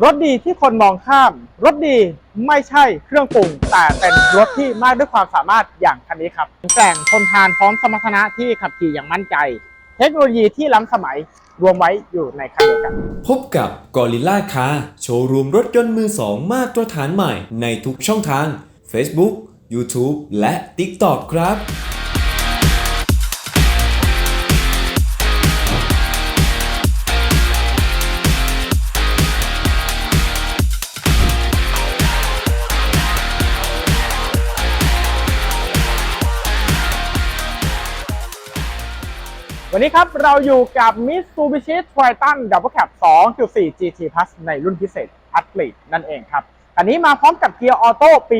รถดีที่คนมองข้ามรถดีไม่ใช่เครื่องปรุง แต่เป็นรถที่มากด้วยความสามารถอย่างคันนี้ครับแกร่งทนทานพร้อมสมรรถนะที่ขับขี่อย่างมั่นใจ เทคโนโลยีที่ล้ำสมัยรวมไว้อยู่ในคันเดียวกัน พบกับ Gorilla Car โชว์รูมรถยนต์มือสองมาตรฐานใหม่ในทุกช่องทาง Facebook YouTube และ TikTok ครับ วันนี้ครับเราอยู่กับ Mitsubishi Triton Double Cab 2.4 GT Plus ในรุ่นพิเศษ Athlete นั่นเองครับอันนี้มาพร้อมกับเกียร์ออโต้ปี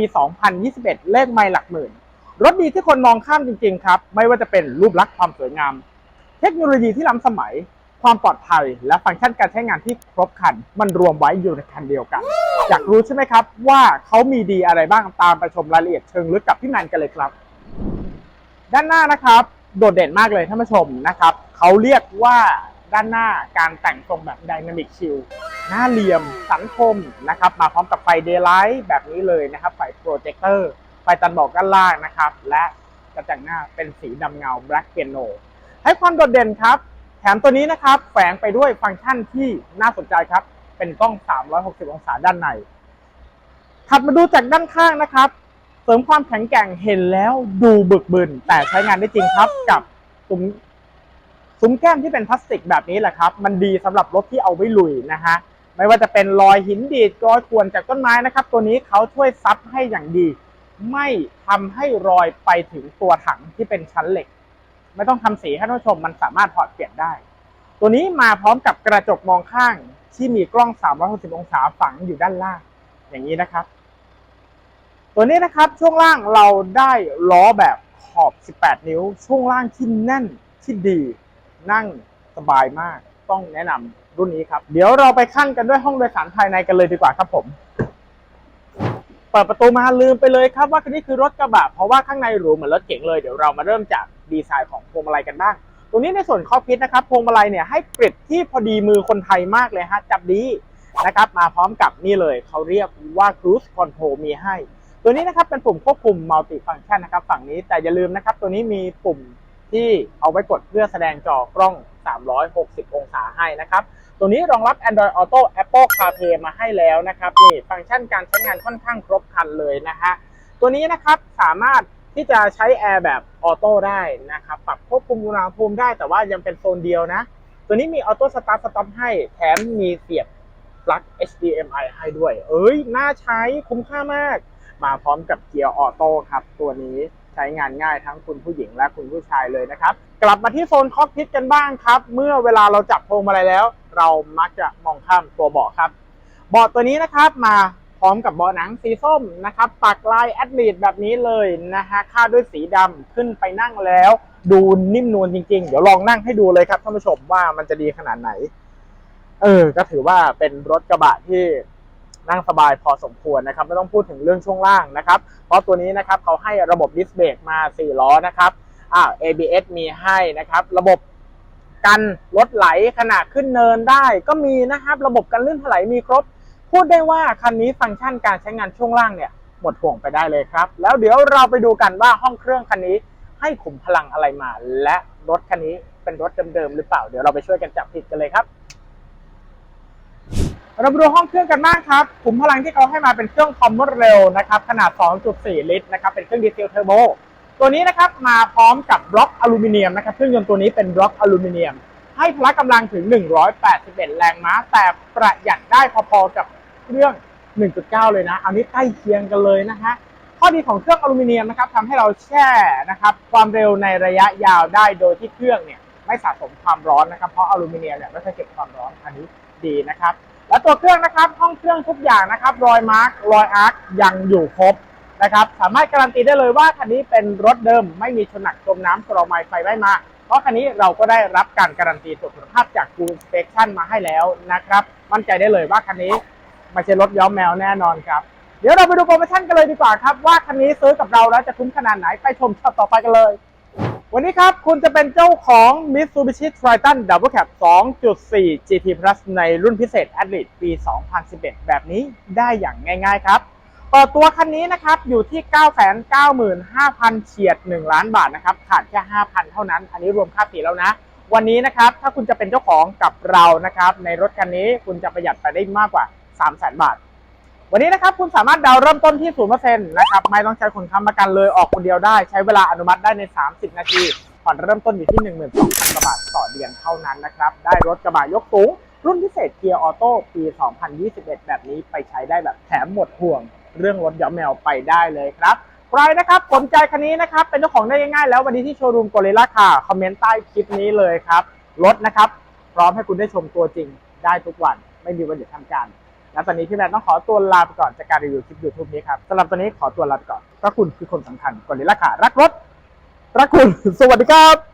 2021 เลขไม่หลักหมื่น รถดีที่คนมองข้ามจริง ๆ ครับ ไม่ว่าจะเป็นรูปลักษณ์ความสวยงาม เทคโนโลยีที่ล้ำสมัย ความปลอดภัย และฟังก์ชันการใช้งานที่ครบครัน มันรวมไว้อยู่ในคันเดียวกัน อยากรู้ใช่ไหมครับ ว่าเขามีดีอะไรบ้างตามไปชมรายละเอียดเชิงลึกกับพี่แมนกันเลยครับ ด้านหน้านะครับ โดดเด่นมากเลยท่านผู้ชมนะครับเขาเรียกว่าด้านหน้าการแต่งทรงแบบ Dynamic Shield หน้าเหลี่ยมสังคมนะครับมาพร้อมกับไฟเดย์ไลท์แบบนี้เลยนะครับไฟโปรเจคเตอร์ไฟตันบอกด้านล่างนะครับ และกระจังหน้าเป็นสีดำเงา Black Piano ให้ความโดดเด่นครับ แถมตัวนี้นะครับแฝงไปด้วยฟังก์ชันที่น่าสนใจครับ เป็นกล้อง 360 องศาด้านในถัดมาดูจากด้านข้างนะครับ เสริมความแข็งแกร่งเห็นแล้วดูบึกบึนแต่ใช้งานได้จริงครับกับซุ้มซุ้มแก้มที่เป็นพลาสติกแบบนี้แหละครับ มันดีสำหรับรถที่เอาไว้ลุยนะฮะไม่ว่าจะเป็นรอยหินดีดรอยข่วนจากต้นไม้นะครับ ตัวนี้เขาช่วยซับให้อย่างดี ไม่ทำให้รอยไปถึงตัวถังที่เป็นชั้นเหล็ก ไม่ต้องทำสีให้ท่านผู้ชมมันสามารถถอดเปลี่ยนได้ ตัวนี้มาพร้อมกับกระจกมองข้างที่มีกล้อง 360 องศาฝังอยู่ด้านล่าง อย่างนี้นะครับ ตัวนี้นะครับช่วงล่างเราได้ล้อแบบขอบ 18 นิ้ว ช่วงล่างที่แน่นที่ดี นั่งสบายมาก ต้องแนะนำรุ่นนี้ครับ เดี๋ยวเราไปขั้นกันด้วยห้องโดยสารภายในกันเลยดีกว่าครับผม เปิดประตูมาลืมไปเลยครับว่าคันนี้คือรถกระบะเพราะว่าข้างในหรูเหมือนรถเก๋งเลยเดี๋ยวเรามาเริ่มจากดีไซน์ของพวงมาลัยกันบ้างตรงนี้ในส่วนคอพิทนะครับพวงมาลัยเนี่ยให้กริดที่พอดีมือคนไทยมากเลยฮะจับดีนะครับ มาพร้อมกับนี่เลยเขาเรียกว่า Cruise Control มีให้ ตัวนี้นะครับเป็นปุ่มควบคุมมัลติฟัง c t ชันนะครับฝั่งนี้แต่อย่าลืมนะครับ ตัวนี้มีปุ่มที่เอาไว้กดเพื่อแสดงจอกล้อง 360 องศาให้นะครับ ตัวนี้รองรับ Android Auto Apple CarPlay มาให้แล้วนะครับนี่ฟังก์ชันการใช้งานค่อนข้างครบครันเลยนะฮะตัวนี้นะครับสามารถที่จะใช้แอร์แบบออโต้ได้นะครับปรับควบคุมอุณหภูมิได้แต่ว่ายังเป็นโซนเดียวนะ ตัวนี้มีออโต้สตาร์ทสต็อปให้แถมมีเสียบปลั๊ก HDMI ให้ด้วย เอ้ย น่าใช้คุ้มค่ามาก มาพร้อมกับเกียร์ออโต้ครับ ตัวนี้ใช้งานง่ายทั้งคุณผู้หญิงและคุณผู้ชายเลยนะครับ กลับมาที่โซนคอกพิทกันบ้างครับ เมื่อเวลาเราจับพวงมาลัยแล้ว เรามักจะมองข้ามตัวเบาะครับเบาะตัวนี้นะครับมาพร้อมกับเบาะหนังสีส้มนะครับปักลายแอดลีดแบบนี้เลยนะฮะคาด้วยสีดำขึ้นไปนั่งแล้ว ดูนิ่มนวลจริง ๆ เดี๋ยวลองนั่งให้ดูเลยครับท่านผู้ชมว่ามันจะดีขนาดไหน เออ ก็ถือว่าเป็นรถกระบะที่ นั่งสบายพอสมควรนะครับไม่ต้องพูดถึงเรื่องช่วงล่างนะครับ เพราะตัวนี้นะครับเขาให้ระบบดิสเบรกมา 4 ล้อนะครับอ่า ABS มีให้นะครับ ระบบกันรถไหลขณะขึ้นเนินได้ก็มีนะครับ ระบบกันลื่นถลายมีครบ พูดได้ว่าคันนี้ฟังก์ชันการใช้งานช่วงล่างเนี่ยหมดห่วงไปได้เลยครับ แล้วเดี๋ยวเราไปดูกันว่าห้องเครื่องคันนี้ให้ขุมพลังอะไรมา และรถคันนี้เป็นรถเดิมๆหรือเปล่า เดี๋ยวเราไปช่วยกันจับผิดกันเลยครับ เราไปดูห้องเครื่องกันบ้างครับขุมพลังที่เขาให้มาเป็นเครื่องความรวดเร็วนะครับ ขนาด 2.4 ลิตรนะครับ เป็นเครื่องดีเซลเทอร์โบ ตัวนี้นะครับมาพร้อมกับบล็อกอลูมิเนียมนะครับ เครื่องยนต์ตัวนี้เป็นบล็อกอลูมิเนียม ให้พละกำลังถึง 181 แรงม้า แต่ประหยัดได้พอๆกับเครื่อง 1.9 เลยนะ อันนี้ใกล้เคียงกันเลยนะฮะ ข้อดีของเครื่องอลูมิเนียมนะครับทำให้เราแช่นะครับ ความเร็วในระยะยาวได้โดยที่เครื่องเนี่ยไม่สะสมความร้อนนะครับ เพราะอลูมิเนียมเนี่ยไม่เคยเก็บความร้อน อันนี้ดีนะครับ และตัวเครื่องนะครับห้องเครื่องทุกอย่างนะครับรอยมาร์กรอยอาร์คยังอยู่ครบนะครับสามารถการันตีได้เลยว่าคันนี้เป็นรถเดิมไม่มีชนหนักจมน้ำกรอไม้ไฟไหม้มา เพราะคันนี้เราก็ได้รับการการันตีตรวจคุณภาพจาก g o o d Inspection มาให้แล้วนะครับมั่นใจได้เลยว่าคันนี้ไม่ใช่รถย้อมแมวแน่นอนครับเดี๋ยวเราไปดูโปรโมชั่นกันเลยดีกว่าครับว่าคันนี้ซื้อกับเราแล้วจะคุ้มขนาดไหนไปชมช็อตต่อไปกันเลย วันนี้ครับ คุณจะเป็นเจ้าของ Mitsubishi Triton Double Cab 2.4 GT Plus ในรุ่นพิเศษ Athlete ปี 2011 แบบนี้ได้อย่างง่าย ๆ ครับ เปิดตัวคันนี้นะครับ อยู่ที่ 995,000 เฉียด 1 ล้านบาทนะครับ ขาดแค่ 5,000 เท่านั้น อันนี้รวมค่าสีแล้วนะ วันนี้นะครับ ถ้าคุณจะเป็นเจ้าของกับเรานะครับ ในรถคันนี้คุณจะประหยัดไปได้มากกว่า 300,000 บาท วันนี้นะครับคุณสามารถดาวเริ่มต้นที่0%นะครับไม่ต้องใช้คนค้ำประกันเลยออกคนเดียวได้ ใช้เวลาอนุมัติได้ใน 30 นาทีผ่อนเริ่มต้นอยู่ที่ 12,000กว่าบาทต่อเดือนเท่านั้นนะครับ ได้รถกระบะยกสูง รุ่นพิเศษเกียร์ออโต้ปี 2021 แบบนี้ไปใช้ได้แบบแถมหมดห่วง เรื่องรถย้อมแมวไปได้เลยครับใครนะครับสนใจคันนี้นะครับเป็นเจ้าของได้ง่ายๆแล้ววันนี้ที่โชว์รูมโกเรล่าค่ะคอมเมนต์ใต้คลิปนี้เลยครับรถนะครับ พร้อมให้คุณได้ชมตัวจริงได้ทุกวันไม่มีวันหยุดทำการ และตอนนี้พี่แมนต้องขอตัวลาไปก่อนจากการรีวิวคลิปยูทูบนี้ครับสำหรับตอนนี้ขอตัวลาไปก่อนก็คุณคือคนสำคัญกอริลล่าค่ะรักรถรักคุณสวัสดีครับ